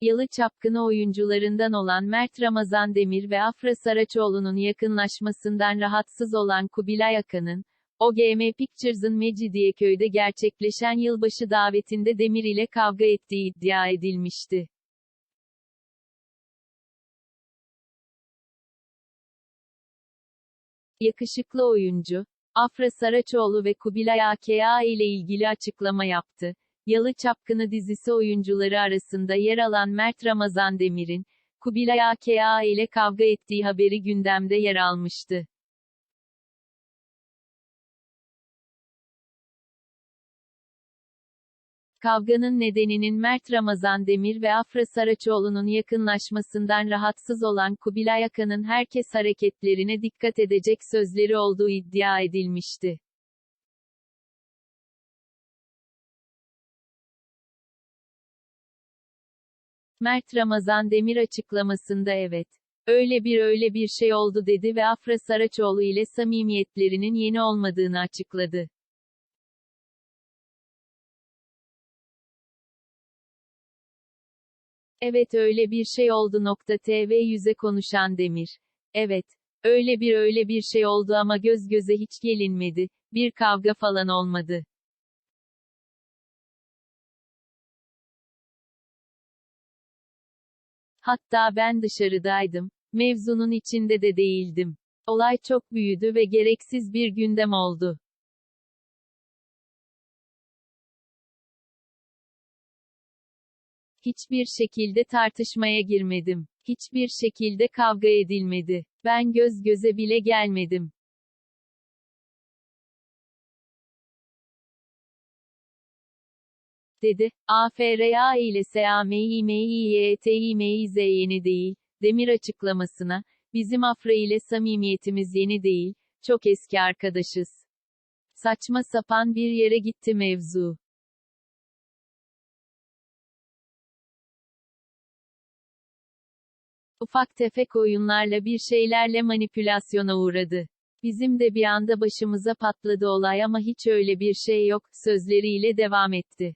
Yalı Çapkını oyuncularından olan Mert Ramazan Demir ve Afra Saraçoğlu'nun yakınlaşmasından rahatsız olan Kubilay Akan'ın, OGM Pictures'ın Mecidiyeköy'de gerçekleşen yılbaşı davetinde Demir ile kavga ettiği iddia edilmişti. Yakışıklı oyuncu, Afra Saraçoğlu ve Kubilay AKA ile ilgili açıklama yaptı. Yalı Çapkını dizisi oyuncuları arasında yer alan Mert Ramazan Demir'in, Kubilay AKA ile kavga ettiği haberi gündemde yer almıştı. Kavganın nedeninin Mert Ramazan Demir ve Afra Saraçoğlu'nun yakınlaşmasından rahatsız olan Kubilay Akan'ın herkes hareketlerine dikkat edecek sözleri olduğu iddia edilmişti. Mert Ramazan Demir açıklamasında evet. Öyle bir öyle bir şey oldu dedi ve Afra Saraçoğlu ile samimiyetlerinin yeni olmadığını açıkladı. Evet öyle bir şey oldu. TV yüze konuşan Demir. Evet. Öyle bir öyle bir şey oldu ama göz göze hiç gelinmedi. Bir kavga falan olmadı. Hatta ben dışarıdaydım. Mevzunun içinde de değildim. Olay çok büyüdü ve gereksiz bir gündem oldu. Hiçbir şekilde tartışmaya girmedim. Hiçbir şekilde kavga edilmedi. Ben göz göze bile gelmedim. Dedi. AFRA ile SAMİMİYETİMİZ yeni değil. Demir açıklamasına, bizim Afra ile samimiyetimiz yeni değil, çok eski arkadaşız. Saçma sapan bir yere gitti mevzu. Ufak tefek oyunlarla bir şeylerle manipülasyona uğradı. Bizim de bir anda başımıza patladı olay ama hiç öyle bir şey yok, sözleriyle devam etti.